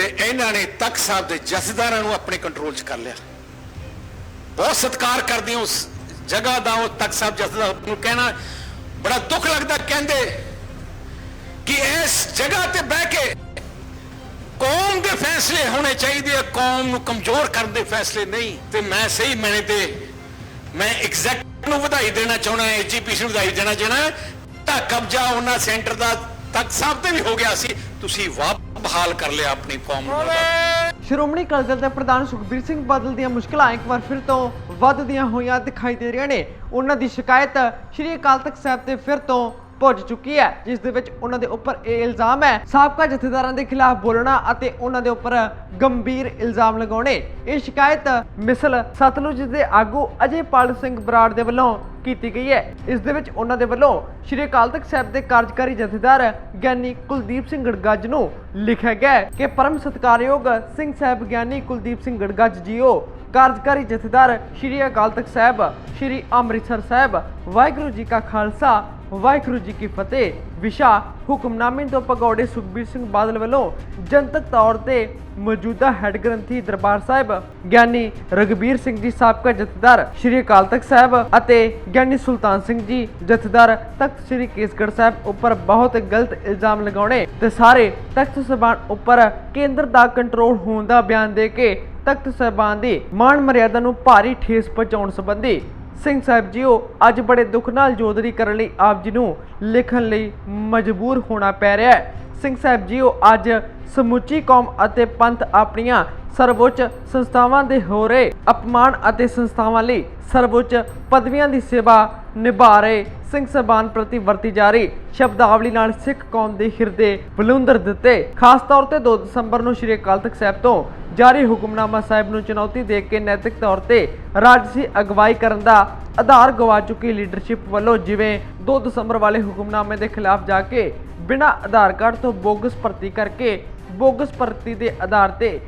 ਤੇ ਇਹਨਾਂ ਨੇ ਤਖਤ ਸਾਹਿਬ ਦੇ ਜਥੇਦਾਰਾਂ ਨੂੰ ਆਪਣੇ ਕੰਟਰੋਲ 'ਚ ਕਰ ਲਿਆ। ਬਹੁਤ ਸਤਿਕਾਰ ਕਰਦੇ ਹਾਂ ਉਸ ਜਗ੍ਹਾ ਦਾ, ਉਹ ਤਖਤ ਸਾਹਿਬ ਜਥੇਦਾਰ ਨੂੰ ਕਹਿਣਾ ਬੜਾ ਦੁੱਖ ਲੱਗਦਾ, ਕਹਿੰਦੇ ਕਿ ਇਸ ਜਗ੍ਹਾ ਤੇ ਬਹਿ ਕੇ ਕੌਮ ਦੇ ਫੈਸਲੇ ਹੋਣੇ ਚਾਹੀਦੇ ਆ, ਕੌਮ ਨੂੰ ਕਮਜ਼ੋਰ ਕਰਨ ਦੇ ਫੈਸਲੇ ਨਹੀਂ। ਤੇ ਮੈਂ ਸਹੀ ਮੈਨੇ ਤੇ ਮੈਂ ਐਗਜ਼ੈਕਟ ਨੂੰ ਵਧਾਈ ਦੇਣਾ ਚਾਹਣਾ ਹੈ ਐਜੀਪੀਸੀ ਨੂੰ ਵਧਾਈ ਦੇਣਾ ਚਾਹਣਾ ਤਾਂ ਕਬਜ਼ਾ ਉਹਨਾਂ ਸੈਂਟਰ ਦਾ ਤਖਤ ਸਾਹਿਬ ਤੇ ਵੀ ਹੋ ਗਿਆ ਸੀ। ਤੁਸੀਂ ਵਾਹ ਬਹਾਲ ਕਰ ਲਿਆ ਆਪਣੀ ਕੌਮ ਨੂੰ ਸ਼੍ਰੋਮਣੀ ਅਕਾਲੀ ਦਲ ਦੇ ਪ੍ਰਧਾਨ ਸੁਖਬੀਰ ਸਿੰਘ ਬਾਦਲ ਦੀਆਂ ਮੁਸ਼ਕਲਾਂ ਇੱਕ ਵਾਰ ਫਿਰ ਤੋਂ ਵੱਧਦੀਆਂ ਹੋਈਆਂ ਦਿਖਾਈ ਦੇ ਰਹੀਆਂ ਨੇ। ਉਹਨਾਂ ਦੀ ਸ਼ਿਕਾਇਤ ਸ਼੍ਰੀ ਅਕਾਲ ਤਖਤ ਸਾਹਿਬ ਤੇ ਫਿਰ ਤੋਂ ਪੁੱਜ ਚੁੱਕੀ ਹੈ, ਜਿਸ ਦੇ ਵਿੱਚ ਉਹਨਾਂ ਦੇ ਉੱਪਰ ਇਹ ਇਲਜ਼ਾਮ ਹੈ। ਸਾਬਕਾ ਜਥੇਦਾਰਾਂ ਦੇ ਖਿਲਾਫ ਬੋਲਣਾ ਅਤੇ ਉਹਨਾਂ ਦੇ ਉੱਪਰ ਗੰਭੀਰ ਇਲਜ਼ਾਮ ਲਗਾਉਣੇ। ਇਹ ਸ਼ਿਕਾਇਤ ਮਿਸਲ ਸਤਲੁਜ ਦੇ ਆਗੂ ਅਜੇਪਾਲ ਸਿੰਘ ਬਰਾੜ ਦੇ ਵੱਲੋਂ ਕੀਤੀ ਗਈ ਹੈ। ਇਸ ਦੇ ਵਿੱਚ ਉਹਨਾਂ ਦੇ ਵੱਲੋਂ ਸ਼੍ਰੀ ਅਕਾਲ ਤਖਤ ਸਾਹਿਬ ਦੇ ਕਾਰਜਕਾਰੀ ਜਥੇਦਾਰ ਗਿਆਨੀ ਕੁਲਦੀਪ ਸਿੰਘ ਗੜਗੱਜ ਨੂੰ ਲਿਖਿਆ ਗਿਆ ਹੈ ਕਿ ਪਰਮ ਸਤਕਾਰਯੋਗ ਸਿੰਘ ਸਾਹਿਬ ਗਿਆਨੀ ਕੁਲਦੀਪ ਸਿੰਘ ਗੜਗੱਜ ਜੀਓ, ਕਾਰਜਕਾਰੀ ਜਥੇਦਾਰ ਸ਼੍ਰੀ ਅਕਾਲ ਤਖਤ ਸਾਹਿਬ, ਸ਼੍ਰੀ ਅੰਮ੍ਰਿਤਸਰ ਸਾਹਿਬ, ਵਾਹਿਗੁਰੂ ਜੀ ਕਾ ਖਾਲਸਾ ਵਾਹਿਗੁਰੂ ਜੀ ਕੀ ਫਤਿਹ। ਵਿਸ਼ਾ ਹੁਕਮਨਾਮੇ ਤੋਂ ਪਗੌੜੇ ਸੁਖਬੀਰ ਸਿੰਘ ਬਾਦਲ ਵੱਲੋਂ ਜਨਤਕ ਤੌਰ ਤੇ ਮੌਜੂਦਾ ਹੈੱਡ ਗ੍ਰੰਥੀ ਦਰਬਾਰ ਸਾਹਿਬ, ਗਿਆਨੀ ਰਗਬੀਰ ਸਿੰਘ ਜੀ ਸਾਬਕਾ ਜਥੇਦਾਰ ਸ਼੍ਰੀ ਅਕਾਲ ਤਖਤ ਸਾਹਿਬ ਅਤੇ ਗਿਆਨੀ ਸੁਲਤਾਨ ਸਿੰਘ ਜੀ ਜਥੇਦਾਰ ਤਖਤ ਸ਼੍ਰੀ ਕੇਸਗੜ੍ਹ ਸਾਹਿਬ ਉੱਪਰ ਬਹੁਤ ਗਲਤ ਇਲਜ਼ਾਮ ਲਗਾਉਣੇ ਤੇ ਸਾਰੇ ਤਖਤ ਸਭਾਨ ਉੱਪਰ ਕੇਂਦਰ ਦਾ ਕੰਟਰੋਲ ਹੋਣ ਦਾ ਬਿਆਨ ਦੇ ਕੇ ਤਖਤ ਸਾਹਿਬਾਨ ਦੀ ਮਾਣ ਮਰਿਆਦਾ ਨੂੰ ਭਾਰੀ ਠੇਸ ਪਹੁੰਚਾਉਣ ਸੰਬੰਧੀ ਸਿੰਘ ਸਾਹਿਬ ਜੀਓ, ਅੱਜ ਬੜੇ ਦੁੱਖ ਨਾਲ ਜੋਦਰੀ ਕਰਨ ਲਈ ਆਪ ਜੀ ਨੂੰ ਲਿਖਣ ਲਈ ਮਜਬੂਰ ਹੋਣਾ ਪੈ ਰਿਹਾ ਹੈ। ਸਿੰਘ ਸਾਹਿਬ ਜੀਓ, ਅੱਜ ਸਮੁੱਚੀ ਕੌਮ ਅਤੇ ਪੰਥ ਆਪਣੀਆਂ ਸਰਵਉੱਚ ਸੰਸਥਾਵਾਂ ਦੇ ਹੋ ਰਹੇ ਅਪਮਾਨ ਅਤੇ ਸੰਸਥਾਵਾਂ ਲਈ ਸਰਵਉੱਚ ਪਦਵੀਆਂ ਦੀ ਸੇਵਾ ਨਿਭਾ ਰਹੇ ਸਿੰਘ ਸਭਾਨ ਪ੍ਰਤੀ ਵਰਤੀ ਜਾ ਰਹੀ ਸ਼ਬਦਾਵਲੀ ਨਾਲ ਸਿੱਖ ਕੌਮ ਦੇ ਹਿਰਦੇ ਬਲੁੰਦਰ ਦਿੱਤੇ। ਖਾਸ ਤੌਰ ਤੇ 2 ਦਸੰਬਰ ਨੂੰ ਸ਼੍ਰੀ ਅਕਾਲ ਤਖਤ ਸਾਹਿਬ ਤੋਂ ਜਾਰੀ ਹੁਕਮਨਾਮਾ ਸਾਹਿਬ ਨੂੰ ਚੁਣੌਤੀ ਦੇ ਕੇ ਨੈਤਿਕ ਤੌਰ ਤੇ ਰਾਜਸੀ ਅਗਵਾਈ ਕਰਨ ਦਾ ਆਧਾਰ ਗਵਾ ਚੁੱਕੀ ਲੀਡਰਸ਼ਿਪ ਵੱਲੋਂ ਜਿਵੇਂ 2 ਦਸੰਬਰ ਵਾਲੇ ਹੁਕਮਨਾਮੇ ਦੇ ਖਿਲਾਫ ਜਾ ਕੇ ਬਿਨਾਂ ਆਧਾਰ ਕਾਰਡ ਤੋਂ ਬੋਗਸ ਭਰਤੀ ਕਰਕੇ ਬੋਗਸ ਭਰਤੀ ਦੇ ਆਧਾਰ ਤੇ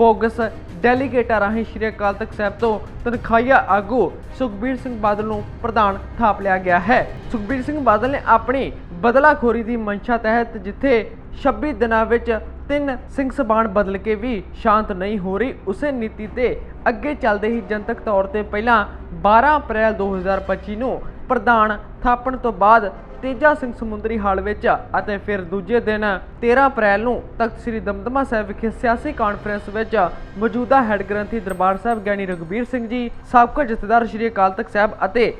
ਬੋਗਸ ਡੈਲੀਗੇਟਾਂ ਰਾਹੀਂ ਸ਼੍ਰੀ ਅਕਾਲ ਤਖਤ ਸਾਹਿਬ ਤੋਂ ਤਨਖਾਹੀਆ ਆਗੂ ਸੁਖਬੀਰ ਸਿੰਘ ਬਾਦਲ ਨੂੰ ਪ੍ਰਧਾਨ ਥਾਪ ਲਿਆ ਗਿਆ ਹੈ। ਸੁਖਬੀਰ ਸਿੰਘ ਬਾਦਲ ਨੇ ਆਪਣੀ ਬਦਲਾਖੋਰੀ ਦੀ ਮਨਸ਼ਾ ਤਹਿਤ ਜਿੱਥੇ 26 ਦਿਨਾਂ ਵਿੱਚ ਤਿੰਨ ਸਿੰਘ ਸਬਾਨ ਬਦਲ ਕੇ ਵੀ ਸ਼ਾਂਤ ਨਹੀਂ ਹੋ ਰਹੀ, ਉਸੇ ਨੀਤੀ ਤੇ ਅੱਗੇ ਚੱਲਦੇ ਹੀ ਜਨਤਕ ਤੌਰ ਤੇ ਪਹਿਲਾਂ 12 ਅਪ੍ਰੈਲ 2025 ਨੂੰ ਪ੍ਰਧਾਨ ਥਾਪਣ ਤੋਂ ਬਾਅਦ ਤੇਜਾ ਸਿੰਘ ਸਮੁੰਦਰੀ ਹਾਲ ਵਿੱਚ ਅਤੇ ਫਿਰ ਦੂਜੇ ਦਿਨ 13 ਅਪ੍ਰੈਲ ਨੂੰ ਤਖਤ ਸ੍ਰੀ ਦਮਦਮਾ ਸਾਹਿਬ ਵਿਖੇ ਸਿਆਸੀ ਕਾਨਫਰੰਸ ਵਿੱਚ ਮੌਜੂਦਾ ਹੈੱਡ ਗ੍ਰੰਥੀ ਦਰਬਾਰ ਸਾਹਿਬ ਗਿਆਨੀ ਰਘਬੀਰ ਸਿੰਘ ਜੀ, ਸਾਬਕਾ ਜਥੇਦਾਰ ਸ੍ਰੀ ਅਕਾਲ ਤਖਤ ਸਾਹਿਬ ਅਤੇ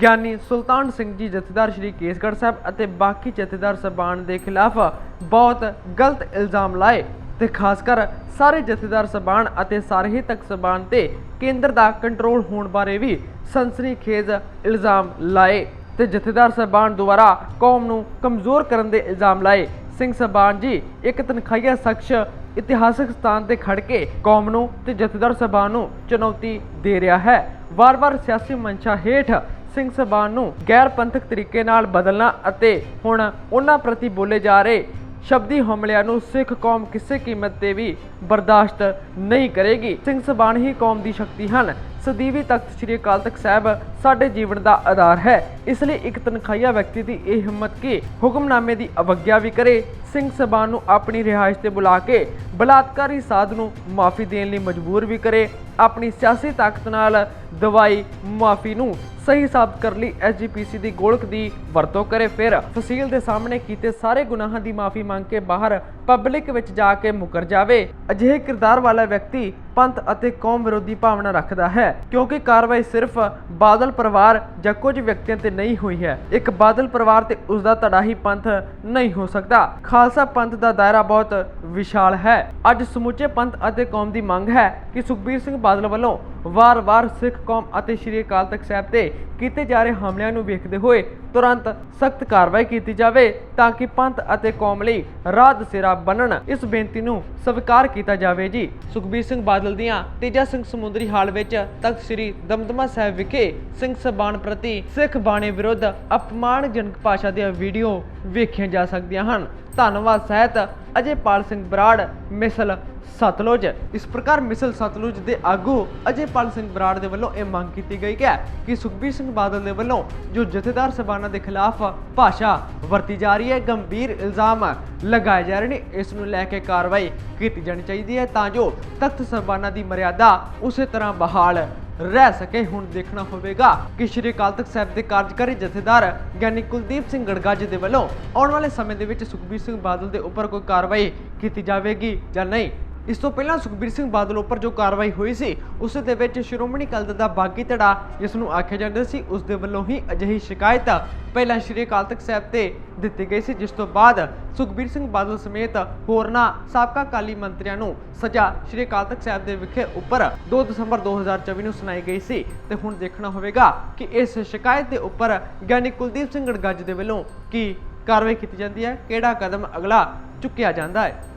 ਗਿਆਨੀ ਸੁਲਤਾਨ ਸਿੰਘ ਜੀ, ਜਥੇਦਾਰ ਸ਼੍ਰੀ ਕੇਸਗੜ੍ਹ ਸਾਹਿਬ ਅਤੇ ਬਾਕੀ ਜਥੇਦਾਰ ਸਬਾਨ ਦੇ ਖਿਲਾਫ ਬਹੁਤ ਗਲਤ ਇਲਜ਼ਾਮ ਲਾਏ। ਤੇ ਖਾਸ ਕਰ ਸਾਰੇ ਜਥੇਦਾਰ ਸਬਾਨ ਅਤੇ ਸਾਰੇ ਹੀ ਤਖਤ ਸਬਾਨ ਤੇ ਕੇਂਦਰ ਦਾ ਕੰਟਰੋਲ ਹੋਣ ਬਾਰੇ ਵੀ ਸਨਸਨੀਖੇਜ਼ ਇਲਜ਼ਾਮ ਲਾਏ ਤੇ ਜਥੇਦਾਰ ਸਬਾਨ ਦੁਆਰਾ ਕੌਮ ਨੂੰ ਕਮਜ਼ੋਰ ਕਰਨ ਦੇ ਇਲਜ਼ਾਮ ਲਾਏ। ਸਿੰਘ ਸਬਾਨ ਜੀ, ਇੱਕ ਤਨਖਾਹੀਆ ਸ਼ਖਸ ਇਤਿਹਾਸਕ ਸਥਾਨ ਤੇ ਖੜ ਕੇ ਕੌਮ ਨੂੰ ਤੇ ਜਥੇਦਾਰ ਸਬਾਨ ਨੂੰ ਚੁਣੌਤੀ ਦੇ ਰਿਹਾ ਹੈ। ਵਾਰ-ਵਾਰ ਸਿਆਸੀ ਮਨਸ਼ਾ ਹੇਠ ਸਿੰਘ ਸਬਾਨ ਨੂੰ ਗੈਰ ਪੰਥਕ ਤਰੀਕੇ ਨਾਲ ਬਦਲਣਾ ਅਤੇ ਹੁਣ ਉਹਨਾਂ ਪ੍ਰਤੀ ਬੋਲੇ ਜਾ ਰਹੇ ਸ਼ਬਦੀ ਹਮਲਿਆਂ ਨੂੰ ਸਿੱਖ ਕੌਮ ਕਿਸੇ ਕੀਮਤ ਤੇ ਵੀ ਬਰਦਾਸ਼ਤ ਨਹੀਂ ਕਰੇਗੀ। ਸਿੰਘ ਸਬਾਨ ਹੀ ਕੌਮ ਦੀ ਸ਼ਕਤੀ ਹਨ। ਸਦੀਵੀ ਤਖਤ ਸ੍ਰੀ ਅਕਾਲ ਤਖਤ ਸਾਹਿਬ ਸਾਡੇ ਜੀਵਨ ਦਾ ਆਧਾਰ ਹੈ। ਇਸ ਲਈ ਇੱਕ ਤਨਖਾਹੀਆ ਵਿਅਕਤੀ ਦੀ ਇਹ ਹਿੰਮਤ ਕਿ ਹੁਕਮਨਾਮੇ ਦੀ ਅਵਗਿਆ ਵੀ ਕਰੇ। ਸਿੰਘ ਸਬਾਨ ਨੂੰ ਆਪਣੀ ਰਿਹਾਇਸ਼ ਤੇ ਬੁਲਾ ਕੇ ਬਲਾਤਕਾਰੀ ਸਾਧ ਨੂੰ ਮਾਫੀ ਦੇਣ ਲਈ ਮਜਬੂਰ ਵੀ ਕਰੇ। ਆਪਣੀ ਸਿਆਸੀ ਤਾਕਤ ਨਾਲ ਦਵਾਈ ਮਾਫੀ ਨੂੰ ਸਹੀ ਸਾਬਤ ਕਰਨ ਲਈ ਐਸਜੀਪੀਸੀ ਦੀ ਗੋਲਕ ਦੀ ਵਰਤੋਂ ਕਰੇ ਫਿਰ। ਫਸੀਲ ਦੇ ਸਾਹਮਣੇ ਕੀਤੇ ਸਾਰੇ ਗੁਨਾਹਾਂ ਦੀ ਮਾਫੀ ਮੰਗ ਕੇ ਬਾਹਰ ਪਬਲਿਕ ਵਿੱਚ ਜਾ ਕੇ ਮੁਕਰ ਜਾਵੇ। ਅਜਿਹੇ ਕਿਰਦਾਰ ਵਾਲਾ ਵਿਅਕਤੀ ਪੰਥ ਅਤੇ ਕੌਮ ਵਿਰੋਧੀ ਭਾਵਨਾ ਰੱਖਦਾ ਹੈ, ਕਿਉਂਕਿ ਕਾਰਵਾਈ ਸਿਰਫ ਬਾਦਲ ਪਰਿਵਾਰ ਜਾਂ ਕੁਝ ਵਿਅਕਤੀਆਂ ਤੇ ਨਹੀਂ ਹੋਈ ਹੈ। ਇੱਕ ਬਾਦਲ ਪਰਿਵਾਰ ਤੇ ਉਸ ਦਾ ਧੜਾ ਹੀ ਪੰਥ ਨਹੀਂ ਹੋ ਸਕਦਾ। ਖਾਲਸਾ ਪੰਥ ਦਾ ਦਾਇਰਾ ਬਹੁਤ ਵਿਸ਼ਾਲ ਹੈ। ਅੱਜ ਸਮੁੱਚੇ ਪੰਥ ਅਤੇ ਕੌਮ ਦੀ ਮੰਗ ਹੈ ਕਿ ਸੁਖਬੀਰ ਸਿੰਘ ਬਾਦਲ ਵੱਲੋਂ ਵਾਰ-ਵਾਰ ਸਿੱਖ ਕੌਮ ਅਤੇ ਸ਼੍ਰੀ ਅਕਾਲ ਤਖਤ ਸਾਹਿਬ ਤੇ ਕੀਤੇ ਜਾ ਰਹੇ ਹਮਲਿਆਂ ਨੂੰ ਵੇਖਦੇ ਹੋਏ ਤੁਰੰਤ ਸਖਤ ਕਾਰਵਾਈ ਕੀਤੀ ਜਾਵੇ ਤਾਂ ਕਿ ਪੰਥ ਅਤੇ ਕੌਮ ਲਈ ਰਾਹ ਦਸੇਰਾ ਬਣਨ। ਇਸ ਬੇਨਤੀ ਨੂੰ ਸਵੀਕਾਰ ਕੀਤਾ ਜਾਵੇ ਜੀ। ਸੁਖਬੀਰ ਸਿੰਘ ਬਾਦਲ ਦੀਆਂ ਤੇਜਾ ਸਿੰਘ ਸਮੁੰਦਰੀ ਹਾਲ ਵਿੱਚ ਤਖਤ ਸ੍ਰੀ ਦਮਦਮਾ ਸਾਹਿਬ ਵਿਖੇ ਸਿੰਘ ਸਬਾਨ ਪ੍ਰਤੀ ਸਿੱਖ ਬਾਣੇ ਵਿਰੁੱਧ ਅਪਮਾਨਜਨਕ ਭਾਸ਼ਾ ਦੀਆਂ ਵੀਡੀਓ ਵੇਖੀਆਂ ਜਾ ਸਕਦੀਆਂ ਹਨ। ਧੰਨਵਾਦ ਸਹਿਤ ਅਜੇਪਾਲ ਸਿੰਘ ਬਰਾੜ, ਮਿਸਲ ਸਤਲੁਜ। ਇਸ ਪ੍ਰਕਾਰ ਮਿਸਲ ਸਤਲੁਜ ਦੇ ਆਗੂ ਅਜੇਪਾਲ ਸਿੰਘ ਬਰਾੜ ਦੇ ਵੱਲੋਂ ਇਹ ਮੰਗ ਕੀਤੀ ਗਈ ਹੈ ਕਿ ਸੁਖਬੀਰ ਸਿੰਘ ਬਾਦਲ ਦੇ ਵੱਲੋਂ ਜੋ ਜਥੇਦਾਰ ਸਬਾਨਾ ਦੇ ਖਿਲਾਫ ਭਾਸ਼ਾ ਵਰਤੀ ਜਾ ਰਹੀ ਹੈ, ਗੰਭੀਰ ਇਲਜ਼ਾਮ ਲਗਾਏ ਜਾ ਰਹੇ ਨੇ, ਇਸ ਨੂੰ ਲੈ ਕੇ ਕਾਰਵਾਈ ਕੀਤੀ ਜਾਣੀ ਚਾਹੀਦੀ ਹੈ ਤਾਂ ਜੋ ਤਖਤ ਸਬਾਨਾ ਦੀ ਮਰਿਆਦਾ ਉਸੇ ਤਰ੍ਹਾਂ ਬਹਾਲ ਰਹਿ ਸਕੇ। ਹੁਣ ਦੇਖਣਾ ਹੋਵੇਗਾ ਕਿ ਸ਼੍ਰੀ ਅਕਾਲ ਤਖਤ ਸਾਹਿਬ ਦੇ ਕਾਰਜਕਾਰੀ ਜਥੇਦਾਰ ਗਿਆਨੀ ਕੁਲਦੀਪ ਸਿੰਘ ਗੜਗੱਜ ਦੇ ਵੱਲੋਂ ਆਉਣ ਵਾਲੇ ਸਮੇਂ ਦੇ ਵਿੱਚ ਸੁਖਬੀਰ ਸਿੰਘ ਬਾਦਲ ਦੇ ਉੱਪਰ ਕੋਈ ਕਾਰਵਾਈ ਕੀਤੀ ਜਾਵੇਗੀ ਜਾਂ ਨਹੀਂ ਇਸ ਤੋਂ ਪਹਿਲਾਂ ਸੁਖਬੀਰ ਸਿੰਘ ਬਾਦਲ ਉੱਪਰ ਜੋ ਕਾਰਵਾਈ ਹੋਈ ਸੀ, ਉਸ ਦੇ ਵਿੱਚ ਸ਼੍ਰੋਮਣੀ ਅਕਾਲੀ ਦਲ ਦਾ ਬਾਗੀ ਧੜਾ ਜਿਸ ਨੂੰ ਆਖਿਆ ਜਾਂਦਾ ਸੀ, ਉਸ ਦੇ ਵੱਲੋਂ ਹੀ ਅਜਿਹੀ ਸ਼ਿਕਾਇਤ ਪਹਿਲਾਂ ਸ਼੍ਰੀ ਅਕਾਲ ਤਖਤ ਸਾਹਿਬ ਤੇ ਦਿੱਤੀ ਗਈ ਸੀ, ਜਿਸ ਤੋਂ ਬਾਅਦ ਸੁਖਬੀਰ ਸਿੰਘ ਬਾਦਲ ਸਮੇਤ ਹੋਰਨਾਂ ਸਾਬਕਾ ਕਾਲੀ ਮੰਤਰੀਆਂ ਨੂੰ ਸਜ਼ਾ ਸ਼੍ਰੀ ਅਕਾਲ ਤਖਤ ਸਾਹਿਬ ਦੇ ਵਿਖੇ ਉੱਪਰ 2 ਦਸੰਬਰ 2024 ਨੂੰ ਸੁਣਾਈ ਗਈ ਸੀ। ਤੇ ਹੁਣ ਦੇਖਣਾ ਹੋਵੇਗਾ ਕਿ ਇਸ ਸ਼ਿਕਾਇਤ ਦੇ ਉੱਪਰ ਗਿਆਨੀ ਕੁਲਦੀਪ ਸਿੰਘ ਗੜਗੱਜ ਦੇ ਵੱਲੋਂ ਕੀ ਕਾਰਵਾਈ ਕੀਤੀ ਜਾਂਦੀ ਹੈ, ਕਿਹੜਾ ਕਦਮ ਅਗਲਾ ਚੁੱਕਿਆ ਜਾਂਦਾ ਹੈ।